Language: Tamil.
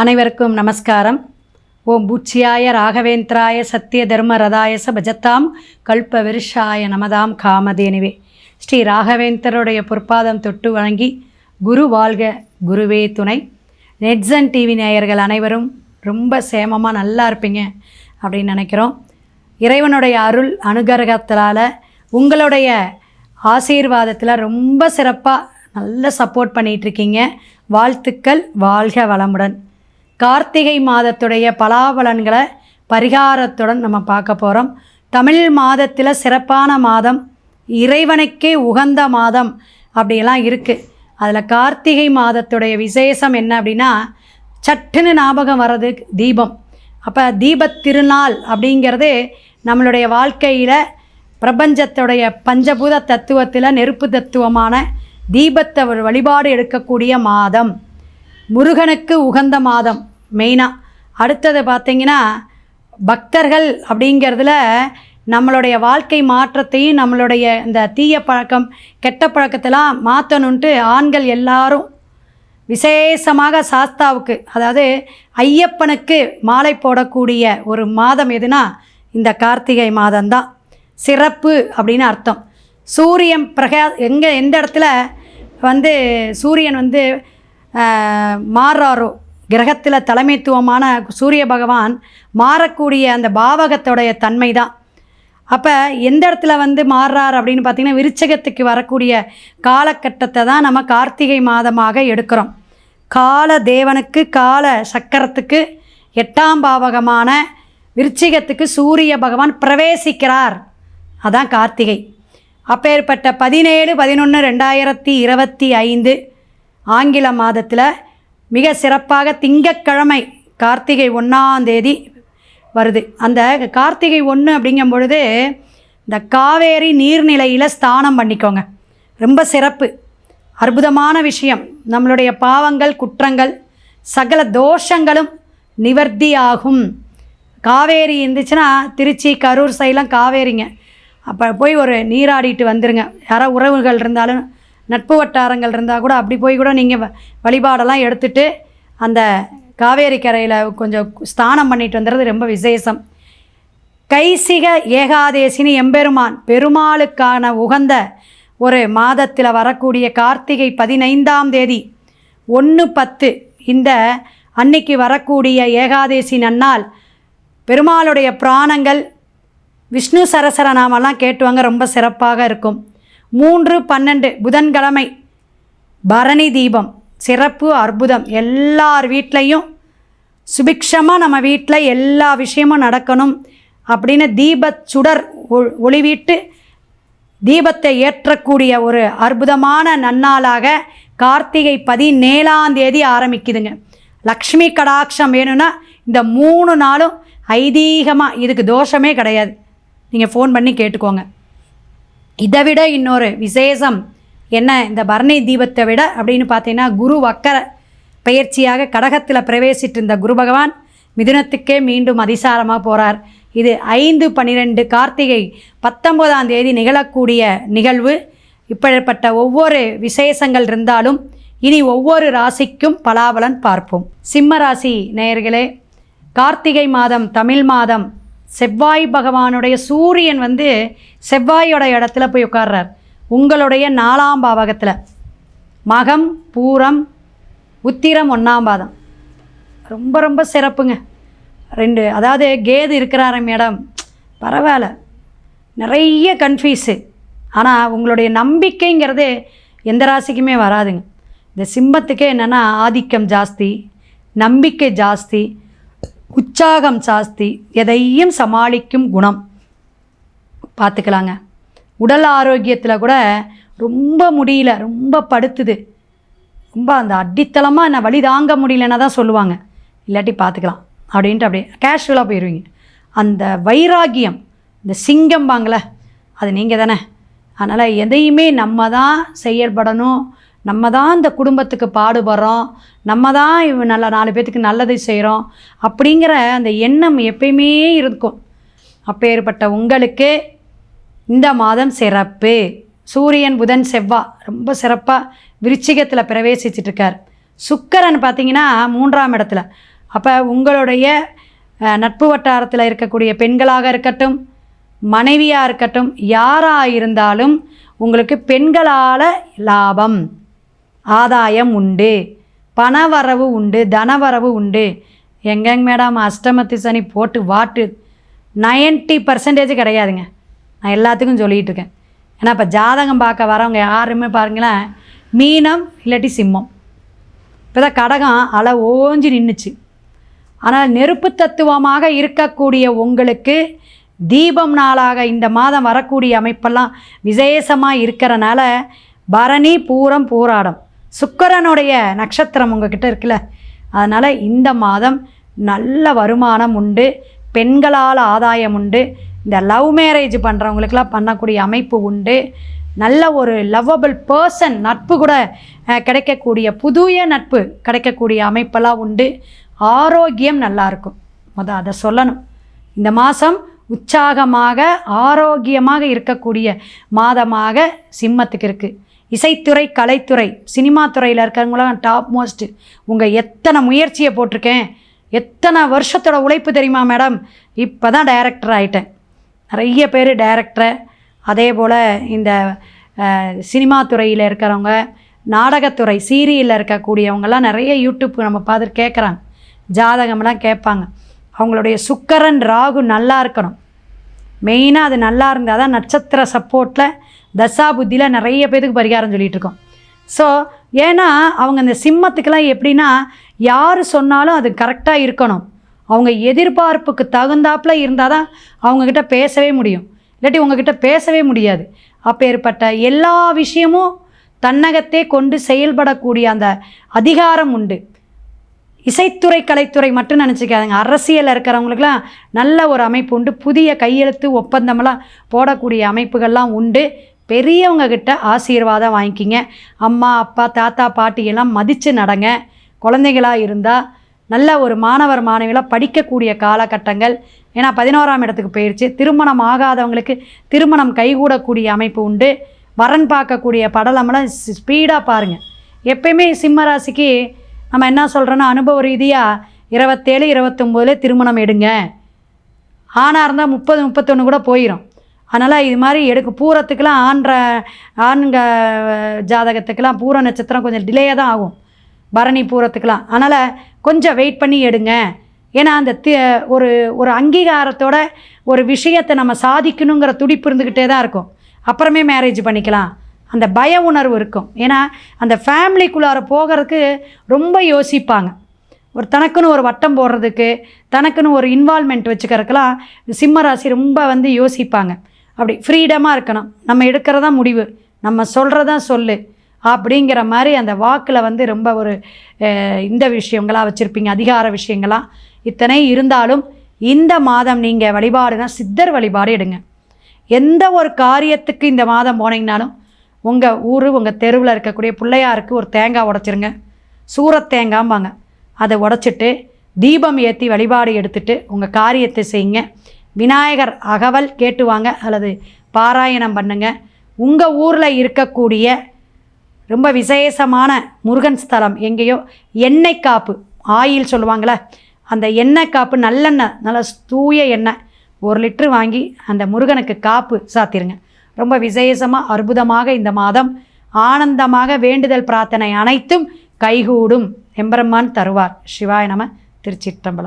அனைவருக்கும் நமஸ்காரம். ஓம் பூச்சியாய ராகவேந்திராய சத்திய தர்ம ரதாயச பஜத்தாம் கல்ப விருஷாய நமதாம் காமதேனிவே ஸ்ரீ ராகவேந்தருடைய பொற்பாதம் தொட்டு வணங்கி குரு வாழ்க குருவே துணை. நெட்ஸன் டிவி நேயர்கள் அனைவரும் ரொம்ப சேமமாக நல்லா இருப்பீங்க அப்படின்னு நினைக்கிறோம். இறைவனுடைய அருள் அனுகிரகத்தினால உங்களுடைய ஆசீர்வாதத்தில் ரொம்ப சிறப்பாக நல்ல சப்போர்ட் பண்ணிகிட்ருக்கீங்க வாழ்த்துக்கள் வாழ்க வளமுடன். கார்த்திகை மாதத்துடைய பலாபலன்களை பரிகாரத்துடன் நம்ம பார்க்க போகிறோம் தமிழ் மாதத்தில் சிறப்பான மாதம் இறைவனுக்கே உகந்த மாதம் அப்படியெல்லாம் இருக்குது அதில் கார்த்திகை மாதத்துடைய விசேஷம் என்ன அப்படின்னா சட்டுன்னு ஞாபகம் வர்றது தீபம். அப்போ தீபத் திருநாள் அப்படிங்கிறது நம்மளுடைய வாழ்க்கையில் பிரபஞ்சத்துடைய பஞ்சபூத தத்துவத்தில் நெருப்பு தத்துவமான தீபத்தை ஒரு வழிபாடு எடுக்கக்கூடிய மாதம். முருகனுக்கு உகந்த மாதம். மெயினாக அடுத்தது பார்த்திங்கன்னா பக்தர்கள் அப்படிங்கிறதுல நம்மளுடைய வாழ்க்கை மாற்றத்தையும் நம்மளுடைய இந்த தீய பழக்கம் கெட்ட பழக்கத்தெல்லாம் மாற்றணுன்ட்டு ஆண்கள் எல்லாரும் விசேஷமாக சாஸ்தாவுக்கு அதாவது ஐயப்பனுக்கு மாலை போடக்கூடிய ஒரு மாதம் எதுனா இந்த கார்த்திகை மாதம்தான். சிறப்பு அப்படின்னு அர்த்தம். சூரியன் பிரகா எங்கே எந்த இடத்துல வந்து சூரியன் வந்து மாறுறாரோ கிரகத்தில் தலைமைத்துவமான சூரிய பகவான் மாறக்கூடிய அந்த பாவகத்தோடைய தன்மை தான் அப்போ எந்த இடத்துல வந்து மாறுறார் அப்படின்னு பார்த்தீங்கன்னா விருச்சகத்துக்கு வரக்கூடிய காலகட்டத்தை தான் நம்ம கார்த்திகை மாதமாக எடுக்கிறோம். கால தேவனுக்கு கால சக்கரத்துக்கு எட்டாம் பாவகமான விருச்சிகத்துக்கு சூரிய பகவான் பிரவேசிக்கிறார். அதான் கார்த்திகை. அப்பேற்பட்ட பதினேழு பதினொன்று ரெண்டாயிரத்தி இருபத்தி ஐந்து ஆங்கில மாதத்தில் மிக சிறப்பாக திங்கட்கிழமை கார்த்திகை ஒன்றாம் தேதி வருது. அந்த கார்த்திகை ஒன்று அப்படிங்கும் பொழுது இந்த காவேரி நீர்நிலையில் ஸ்தானம் பண்ணிக்கோங்க. ரொம்ப சிறப்பு. அற்புதமான விஷயம். நம்மளுடைய பாவங்கள் குற்றங்கள் சகல தோஷங்களும் நிவர்த்தியாகும் காவேரி இருந்துச்சுன்னா திருச்சி கரூர் சைடெலாம் காவேரிங்க. அப்போ போய் ஒரு நீராடிட்டு வந்துருங்க. யாரோ உறவுகள் இருந்தாலும் நட்பு வட்டாரங்கள் இருந்தால் கூட அப்படி போய் கூட நீங்கள் வழிபாடெல்லாம் எடுத்துட்டு அந்த காவேரி கரையில் கொஞ்சம் ஸ்தானம் பண்ணிட்டு வந்துடுறது ரொம்ப விசேஷம். கைசிக ஏகாதேசினி எம்பெருமான் பெருமாளுக்கான உகந்த ஒரு மாதத்தில் வரக்கூடிய கார்த்திகை பதினைந்தாம் தேதி ஒன்று பத்து இந்த அன்னைக்கு வரக்கூடிய ஏகாதேசி நன்னால் பெருமாளுடைய பிராணங்கள் விஷ்ணு சரசர நாமெல்லாம் கேட்டுவாங்க ரொம்ப சிறப்பாக இருக்கும். மூன்று பன்னெண்டு புதன்கிழமை. பரணி தீபம் சிறப்பு அற்புதம். எல்லார் வீட்லேயும் சுபிக்ஷமாக நம்ம வீட்டில் எல்லா விஷயமும் நடக்கணும் அப்படின்னு தீபச் சுடர் ஒ- ஒளிவிட்டு தீபத்தை ஏற்றக்கூடிய ஒரு அற்புதமான நன்னாளாக கார்த்திகை பதினேழாம் தேதி ஆரம்பிக்குதுங்க. லக்ஷ்மி கடாட்சம் வேணும்னா இந்த மூணு நாளும் ஐதீகமாக இதுக்கு தோஷமே கிடையாது. நீங்கள் ஃபோன் பண்ணி கேட்டுக்கோங்க. இதை விட இன்னொரு விசேஷம் என்ன? இந்த பரணி தீபத்தை விட அப்படின்னு பார்த்தீங்கன்னா குரு வக்கர பயிற்சியாக கடகத்தில் பிரவேசிட்டு இருந்த குரு பகவான் மிதுனத்துக்கே மீண்டும் அதிசாரமாக போகிறார் இது ஐந்து பன்னிரெண்டு கார்த்திகை பத்தொம்போதாம் தேதி நிகழக்கூடிய நிகழ்வு. இப்படிப்பட்ட ஒவ்வொரு விசேஷங்கள் இருந்தாலும் இனி ஒவ்வொரு ராசிக்கும் பலாபலன் பார்ப்போம். சிம்ம ராசி நேயர்களே கார்த்திகை மாதம் தமிழ் மாதம் செவ்வாய் பகவானுடைய சூரியன் வந்து செவ்வாயோட இடத்துல போய் உட்கார்றார். உங்களுடைய நாலாம் பாவகத்தில். மகம் பூரம் உத்திரம் ஒன்றாம் பாதம். ரொம்ப ரொம்ப சிறப்புங்க. ரெண்டு அதாவது கேது இருக்கிறாரு மேடம். பரவாயில்ல. நிறைய கன்ஃபியூஸு ஆனால் உங்களுடைய நம்பிக்கைங்கிறது எந்த ராசிக்குமே வராதுங்க. இந்த சிம்மத்துக்கே என்னென்னா ஆதிக்கம் ஜாஸ்தி நம்பிக்கை ஜாஸ்தி உற்சாகம் சாஸ்தி எதையும் சமாளிக்கும் குணம். பார்த்துக்கலாங்க. உடல் ஆரோக்கியத்தில் கூட ரொம்ப முடியல ரொம்ப படுத்துது. ரொம்ப அந்த அடித்தளமாக என்ன வழி தாங்க முடியலன்னா தான் சொல்லுவாங்க. இல்லாட்டி பார்த்துக்கலாம். அப்படின்ட்டு அப்படியே கேஷுவலாக போயிடுவீங்க அந்த வைராகியம் இந்த சிங்கம்பாங்கள அது நீங்கள் தானே அதனால் எதையுமே நம்ம தான் செயல்படணும். நம்ம தான் இந்த குடும்பத்துக்கு பாடுபடுறோம். நம்ம தான் இவ நல்ல நாலு பேர்த்துக்கு நல்லது செய்கிறோம் அப்படிங்கிற அந்த எண்ணம் எப்பயுமே இருக்கும். அப்பேற்பட்ட உங்களுக்கு இந்த மாதம் சிறப்பு. சூரியன் புதன் செவ்வாய் ரொம்ப சிறப்பாக விருச்சிகத்தில் பிரவேசிச்சிட்டு இருக்கார் சுக்கரன் பார்த்தீங்கன்னா மூன்றாம் இடத்துல. அப்போ உங்களுடைய நட்பு வட்டாரத்தில் இருக்கக்கூடிய பெண்களாக இருக்கட்டும் மனைவியாக இருக்கட்டும் யாராக இருந்தாலும் உங்களுக்கு பெண்களால் லாபம். ஆதாயம் உண்டு. பணவரவு உண்டு தனவரவு உண்டு. எங்கெங்க மேடம் அஷ்டமத்து சனி போட்டு வாட்டு. 90% பர்சன்டேஜ் கிடையாதுங்க. நான் எல்லாத்துக்கும் சொல்லிகிட்டு இருக்கேன் ஏன்னா இப்போ ஜாதகம் பார்க்க வரவங்க யாருமே பாருங்களேன் மீனம் இல்லாட்டி சிம்மம். இப்போ தான் கடகம் அலை ஓஞ்சி நின்றுச்சு ஆனால் நெருப்பு தத்துவமாக இருக்கக்கூடிய உங்களுக்கு தீபம் நாளாக இந்த மாதம் வரக்கூடிய அமைப்பெல்லாம் விசேஷமாக இருக்கிறனால பரணி பூரம் பூராடம். சுக்கரனுடைய நட்சத்திரம் உங்ககிட்ட இருக்குல்ல? அதனால் இந்த மாதம் நல்ல வருமானம் உண்டு பெண்களால் ஆதாயம் உண்டு இந்த லவ் மேரேஜ் பண்ணுறவங்களுக்கெல்லாம் பண்ணக்கூடிய அமைப்பு உண்டு. நல்ல ஒரு லவ்வபிள் பர்சன் நட்பு கூட கிடைக்கக்கூடிய புதிய நட்பு கிடைக்கக்கூடிய அமைப்பெல்லாம் உண்டு. ஆரோக்கியம் நல்லா இருக்கும். முத அதை சொல்லணும். இந்த மாதம் உற்சாகமாக ஆரோக்கியமாக இருக்கக்கூடிய மாதமாக சிம்மத்துக்கு இருக்குது இசைத்துறை கலைத்துறை சினிமா துறையில் இருக்கிறவங்களாம் டாப் மோஸ்ட்டு உங்கள் எத்தனை முயற்சியை போட்டிருக்கேன்? எத்தனை வருஷத்தோட உழைப்பு தெரியுமா மேடம் இப்போ தான் டைரக்டர் ஆகிட்டேன் நிறைய பேர் டைரக்டரை அதே போல் இந்த சினிமா துறையில் இருக்கிறவங்க நாடகத்துறை சீரியலில் இருக்கக்கூடியவங்கெல்லாம் நிறைய யூடியூப் நம்ம பார்த்துட்டு கேட்குறாங்க ஜாதகம்லாம் கேட்பாங்க. அவங்களுடைய சுக்கரன் ராகு நல்லா இருக்கணும். மெயினாக அது நல்லா இருந்தால் தான் நட்சத்திர சப்போர்ட்டில் தசா புத்தியில் நிறைய பேருக்கு பரிகாரம் சொல்லிகிட்டு இருக்கோம் ஸோ ஏன்னா அவங்க அந்த சிம்மத்துக்கெல்லாம் எப்படின்னா யார் சொன்னாலும் அது கரெக்டாக இருக்கணும். அவங்க எதிர்பார்ப்புக்கு தகுந்தாப்புல இருந்தால் தான் அவங்கக்கிட்ட பேசவே முடியும். இல்லாட்டி உங்ககிட்ட பேசவே முடியாது. அப்பேற்பட்ட எல்லா விஷயமும் தன்னகத்தே கொண்டு செயல்படக்கூடிய அந்த அதிகாரம் உண்டு. இசைத்துறை கலைத்துறை மட்டும் நினச்சிக்காதுங்க. அரசியலில் இருக்கிறவங்களுக்குலாம் நல்ல ஒரு அமைப்பு உண்டு. புதிய கையெழுத்து ஒப்பந்தமெல்லாம் போடக்கூடிய அமைப்புகள்லாம் உண்டு. பெரியவங்க கிட்ட ஆசீர்வாதம் வாங்கிக்கிங்க. அம்மா அப்பா தாத்தா பாட்டியெல்லாம் மதித்து நடங்க. குழந்தைகளாக இருந்தால் நல்ல ஒரு மாணவர் மாணவிகளாக படிக்கக்கூடிய காலகட்டங்கள். ஏன்னா பதினோராம் இடத்துக்கு போயிடுச்சு திருமணம் ஆகாதவங்களுக்கு திருமணம் கைகூடக்கூடிய அமைப்பு உண்டு. வரன் பார்க்கக்கூடிய படலமெல்லாம் ஸ்பீடாக பாருங்கள் எப்பயுமே சிம்ம ராசிக்கு நம்ம என்ன சொல்கிறோன்னா அனுபவ ரீதியாக இருபத்தேழு இருபத்தொம்போதுல திருமணம் எடுங்க. ஆணாக இருந்தால் முப்பது முப்பத்தொன்று கூட போயிடும் அதனால் இது மாதிரி எடுக்க பூரத்துக்கெலாம் ஆண்ட ஆண்க ஜாதகத்துக்கெலாம் பூர நட்சத்திரம் கொஞ்சம் டிலேயாக தான் ஆகும். பரணி பூரத்துக்கெலாம் அதனால் கொஞ்சம் வெயிட் பண்ணி எடுங்க. ஏன்னா அந்த தி ஒரு ஒரு அங்கீகாரத்தோட ஒரு விஷயத்தை நம்ம சாதிக்கணுங்கிற துடிப்பு இருந்துக்கிட்டே தான் இருக்கும். அப்புறமே மேரேஜ் பண்ணிக்கலாம். அந்த பய உணர்வு இருக்கும். ஏன்னா அந்த ஃபேமிலிக்குள்ளார போகிறதுக்கு ரொம்ப யோசிப்பாங்க. ஒரு தனக்குன்னு ஒரு வட்டம் போடுறதுக்கு தனக்குன்னு ஒரு இன்வால்மெண்ட் வச்சுக்கிறதுக்கெல்லாம் சிம்ம ராசி ரொம்ப வந்து யோசிப்பாங்க. அப்படி ஃப்ரீடமாக இருக்கணும். நம்ம எடுக்கிறதா முடிவு. நம்ம சொல்கிறதா சொல்லு. அப்படிங்கிற மாதிரி அந்த வாக்கில் வந்து ரொம்ப ஒரு இந்த விஷயங்களாக வச்சுருப்பீங்க. அதிகார விஷயங்களாம் இத்தனை இருந்தாலும் இந்த மாதம் நீங்கள் வழிபாடுனா சித்தர் வழிபாடு எடுங்க. எந்த ஒரு காரியத்துக்கு இந்த மாதம் போனீங்கனாலும் உங்கள் ஊர் உங்கள் தெருவில் இருக்கக்கூடிய பிள்ளையாருக்கு ஒரு தேங்காய் உடச்சிருங்க. சூரத் தேங்காம்பாங்க அதை உடச்சிட்டு தீபம் ஏற்றி வழிபாடு எடுத்துட்டு உங்கள் காரியத்தை செய்யுங்க. விநாயகர் அகவல் கேட்டுவாங்க அல்லது பாராயணம் பண்ணுங்க. உங்கள் ஊரில் இருக்கக்கூடிய ரொம்ப விசேஷமான முருகன் ஸ்தலம் எங்கேயோ? எண்ணெய் காப்பு. ஆயில் சொல்லுவாங்களே அந்த எண்ணெய் காப்பு நல்லெண்ணெய் நல்ல தூய எண்ணெய். ஒரு லிட்டரு வாங்கி அந்த முருகனுக்கு காப்பு சாத்திருங்க. ரொம்ப விசேஷமாக அற்புதமாக இந்த மாதம் ஆனந்தமாக வேண்டுதல் பிரார்த்தனை அனைத்தும் கைகூடும். எம்பெருமான் தருவார். சிவாய நம திருச்சிற்றம்பலம்.